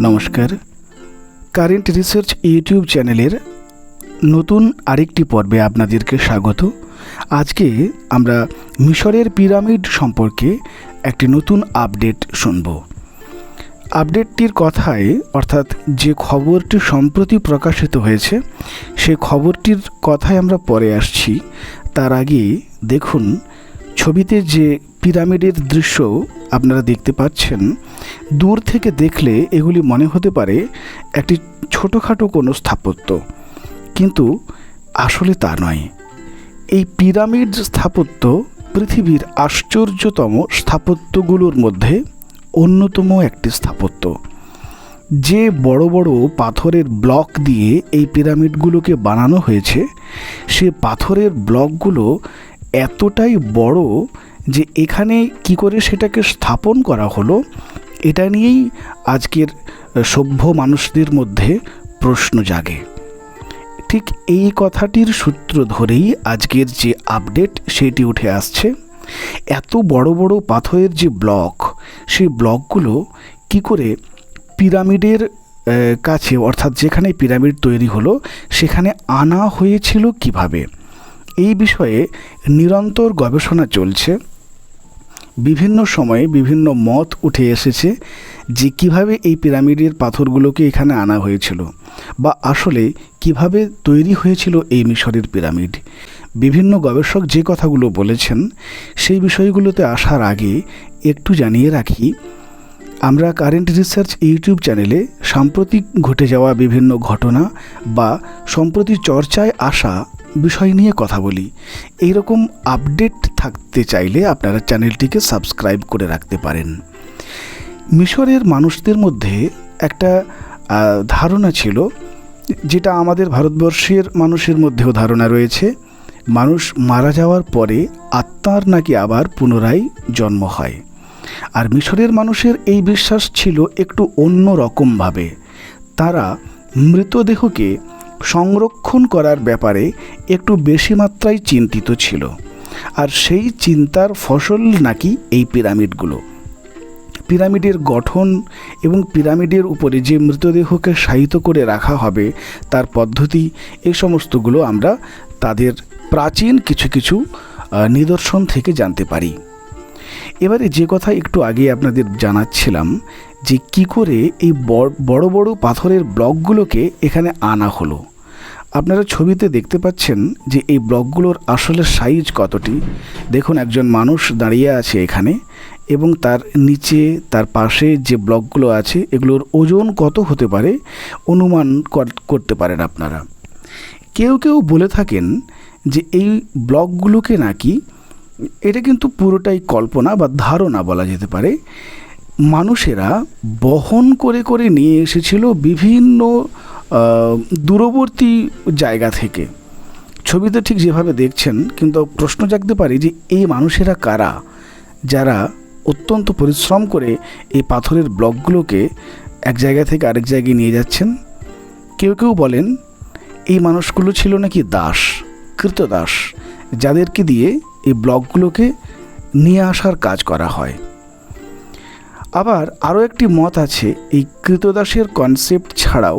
নমস্কার। Current research YouTube চ্যানেলের নতুন আরেকটি পর্বে আপনাদেরকে স্বাগত। আজকে আমরা মিশরের পিরামিড সম্পর্কে একটি নতুন আপডেট শুনব। আপডেটটির কথায়, অর্থাৎ যে খবরটি সম্প্রতি প্রকাশিত হয়েছে, সে খবরটির কথায় আমরা পরে আসছি। তার আগে দেখুন, ছবিতে যে পিরামিডের দৃশ্য আপনারা দেখতে পাচ্ছেন। দূর থেকে দেখলে এগুলি মনে হতে পারে একটি ছোটোখাটো কোনো স্থাপত্য। কিন্তু আসলে তা নয়। এই পিরামিড স্থাপত্য পৃথিবীর আশ্চর্যতম স্থাপত্যগুলোর মধ্যে অন্যতম একটি স্থাপত্য। যে বড় বড় পাথরের ব্লক দিয়ে এই পিরামিডগুলোকে বানানো হয়েছে, সে পাথরের ব্লকগুলো এতটাই বড় যে এখানে কি করে সেটাকে স্থাপন করা হলো, এটা নিয়েই আজকের সভ্য মানুষদের মধ্যে প্রশ্ন জাগে। ঠিক এই কথাটির সূত্র ধরেই আজকের যে আপডেট সেটি উঠে আসছে। এত বড় বড় পাথরের যে ব্লক, সেই ব্লকগুলো কি করে পিরামিডের কাছে, অর্থাৎ যেখানে পিরামিড তৈরি হলো, সেখানে আনা হয়েছিল কীভাবে? এই বিষয়ে নিরন্তর গবেষণা চলছে। বিভিন্ন সময়ে বিভিন্ন মত উঠে এসেছে যে কীভাবে এই পিরামিডের পাথরগুলোকে এখানে আনা হয়েছিল বা আসলে কীভাবে তৈরি হয়েছিল এই মিশরের পিরামিড। বিভিন্ন গবেষক যে কথাগুলো বলেছেন, সেই বিষয়গুলোতে আসার আগে একটু জানিয়ে রাখি, আমরা কারেন্ট রিসার্চ ইউটিউব চ্যানেলে সাম্প্রতিক ঘটে যাওয়া বিভিন্ন ঘটনা বা সম্প্রতি চর্চায় আসা বিষয় নিয়ে কথা বলি। এই রকম আপডেট থাকতে চাইলে আপনারা চ্যানেলটিকে সাবস্ক্রাইব করে রাখতে পারেন। মিশরের মানুষদের মধ্যে একটা ধারণা ছিল, যেটা আমাদের ভারতবর্ষের মানুষের মধ্যেও ধারণা রয়েছে, মানুষ মারা যাওয়ার পরে আত্মার নাকি আবার পুনরায় জন্ম হয়। আর মিশরের মানুষের এই বিশ্বাস ছিল একটু অন্য রকমভাবে। তারা মৃতদেহকে সংরক্ষণ করার ব্যাপারে একটু বেশি মাত্রায় চিন্তিত ছিল। আর সেই চিন্তার ফসল নাকি এই পিরামিডগুলো। পিরামিডের গঠন এবং পিরামিডের উপরে যে মৃতদেহকে শায়িত করে রাখা হবে, তার পদ্ধতি, এই সমস্তগুলো আমরা তাদের প্রাচীন কিছু কিছু নিদর্শন থেকে জানতে পারি। এবারে যে কথা একটু আগে আপনাদের জানাচ্ছিলাম যে কি করে এই বড় বড় পাথরের ব্লকগুলোকে এখানে আনা হলো। আপনারা ছবিতে দেখতে পাচ্ছেন যে এই ব্লকগুলোর আসলে সাইজ কতটি। দেখুন, একজন মানুষ দাঁড়িয়ে আছে এখানে এবং তার নিচে, তার পাশে যে ব্লকগুলো আছে, এগুলোর ওজন কত হতে পারে অনুমান কর- করতে পারেন আপনারা। কেউ কেউ বলে থাকেন যে এই ব্লকগুলোকে নাকি এটা কিন্তু পুরোটাই কল্পনা বা ধারণা বলা যেতে পারে। মানুষেরা বহন করে করে নিয়ে এসেছিল বিভিন্ন দূরবর্তী জায়গা থেকে। ছবিতে ঠিক যেভাবে দেখছেন, কিন্তু প্রশ্ন জাগতে পারে যে এই মানুষেরা কারা? যারা অত্যন্ত পরিশ্রম করে এই পাথরের ব্লকগুলোকে এক জায়গা থেকে আরেক জায়গায় নিয়ে যাচ্ছেন। কেউ কেউ বলেন, এই মানুষগুলো ছিল নাকি দাস, কৃতদাস, যাদেরকে দিয়ে এই ব্লকগুলোকে নিয়ে আসার কাজ করা হয়। আবার আরও একটি মত আছে, এই কৃতদাসের কনসেপ্ট ছাড়াও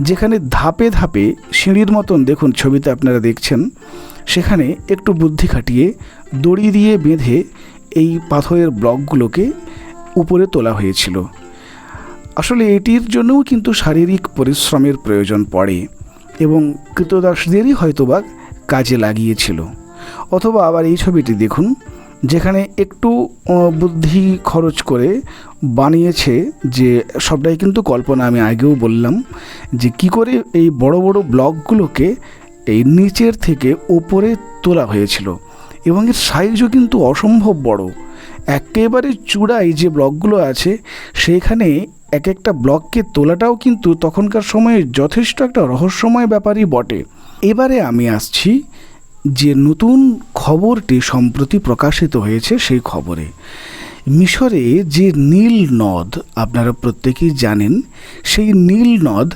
যেখানে ধাপে ধাপে সিঁড়ির মতন, দেখুন ছবিতে আপনারা দেখছেন, সেখানে একটু বুদ্ধি খাটিয়ে দড়ি দিয়ে বেঁধে এই পাথরের ব্লকগুলোকে উপরে তোলা হয়েছিল। আসলে এটির জন্যও কিন্তু শারীরিক পরিশ্রমের প্রয়োজন পড়ে এবং কৃতদাসদেরই হয়তোবা কাজে লাগিয়েছিল। অথবা আবার এই ছবিটি দেখুন, যেখানে একটু বুদ্ধি খরচ করে বানিয়েছে যে সবটাই কিন্তু কল্পনা আমি আগেও বললাম, যে কি করে এই বড় বড় ব্লকগুলোকে এই নিচের থেকে ওপরে তোলা হয়েছিল। এবং এর সাইজও কিন্তু অসম্ভব বড়। একেবারে চূড়ায় যে ব্লকগুলো আছে, সেখানে এক একটা ব্লককে তোলাটাও কিন্তু তখনকার সময়ে যথেষ্ট একটা রহস্যময় ব্যাপারই বটে। এবারে আমি আসছি যে নতুন খবরটি সম্প্রতি প্রকাশিত হয়েছে সেই খবরে। মিশরে যে নীল নদ, আপনারা প্রত্যেকেই জানেন, সেই নীল নদ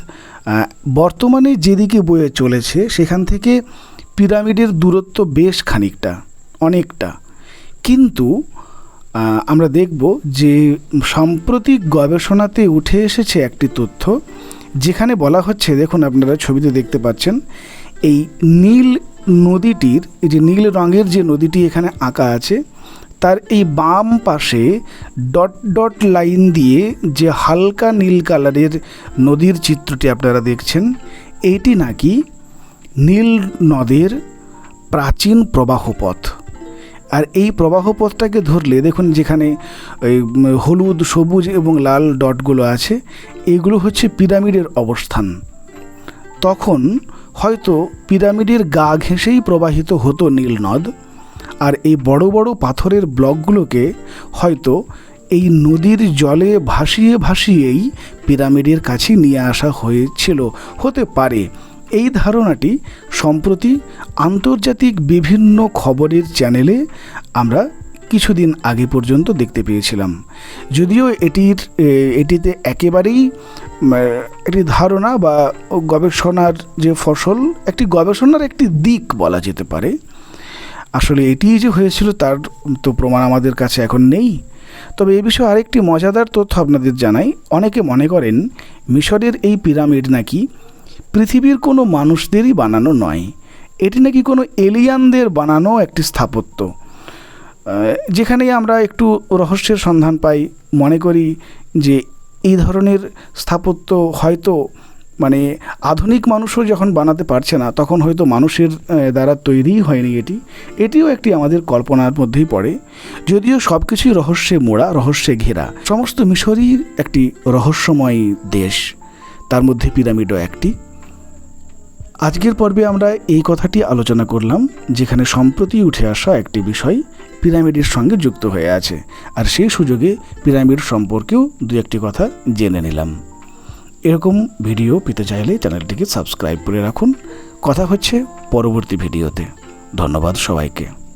বর্তমানে যেদিকে বয়ে চলেছে, সেখান থেকে পিরামিডের দূরত্ব বেশ খানিকটা, অনেকটা। কিন্তু আমরা দেখব যে সাম্প্রতিক গবেষণাতে উঠে এসেছে একটি তথ্য, যেখানে বলা হচ্ছে, দেখুন আপনারা ছবিতে দেখতে পাচ্ছেন, এই নীল নদীটির, এই যে নীল রঙের যে নদীটি এখানে আঁকা আছে, তার এই বাম পাশে ডট ডট লাইন দিয়ে যে হালকা নীল কালারের নদীর চিত্রটি আপনারা দেখছেন, এইটি নাকি নীল নদের প্রাচীন প্রবাহপথ। আর এই প্রবাহপথটাকে ধরলে, দেখুন যেখানে হলুদ, সবুজ এবং লাল ডটগুলো আছে এইগুলো হচ্ছে পিরামিডের অবস্থান। তখন হয়তো পিরামিডের গা ঘেঁষেই প্রবাহিত হতো নীল নদ আর এই বড় বড় পাথরের ব্লকগুলোকে হয়তো এই নদীর জলে ভাসিয়ে ভাসিয়েই পিরামিডের কাছে নিয়ে আসা হয়েছিল। হতে পারে এই ধারণাটি সম্প্রতি আন্তর্জাতিক বিভিন্ন খবরের চ্যানেলে আমরা কিছুদিন আগে পর্যন্ত দেখতে পেয়েছিলাম। যদিও এটির এটিতে একেবারেই একটি ধারণা বা গবেষণার যে ফসল একটি গবেষণার একটি দিক বলা যেতে পারে। আসলে এটিই যে হয়েছিল তার তো প্রমাণ আমাদের কাছে এখন নেই। তবে এই বিষয়ে আরেকটি মজাদার তথ্য আপনাদের জানাই। অনেকে মনে করেন মিশরের এই পিরামিড নাকি পৃথিবীর কোনো মানুষদেরই বানানো নয়। এটি নাকি কোনো এলিয়ানদের বানানো একটি স্থাপত্য। আহ, যেখানে আমরা একটু রহস্যের সন্ধান পাই মনে করি যে এই ধরনের স্থাপত্য হয়তো মানে আধুনিক মানুষও যখন বানাতে পারছে না, তখন হয়তো মানুষের দ্বারা তৈরিই হয়নি এটি। এটিও একটি আমাদের কল্পনার মধ্যেই পড়ে। যদিও সব কিছুই রহস্যে মোড়া, রহস্যে ঘেরা, সমস্ত মিশরই একটি রহস্যময় দেশ। তার মধ্যে পিরামিডও একটি। আজকের পর্বে আমরা এই কথাটি আলোচনা করলাম, যেখানে সম্প্রতি উঠে আসা একটি বিষয় পিরামিডের সঙ্গে যুক্ত হয়ে আছে। আর সেই সুযোগে পিরামিড সম্পর্কেও দু একটি কথা জেনে নিলাম। এরকম ভিডিও পেতে চাইলে চ্যানেলটিকে সাবস্ক্রাইব করে রাখুন। কথা হচ্ছে পরবর্তী ভিডিওতে। ধন্যবাদ সবাইকে।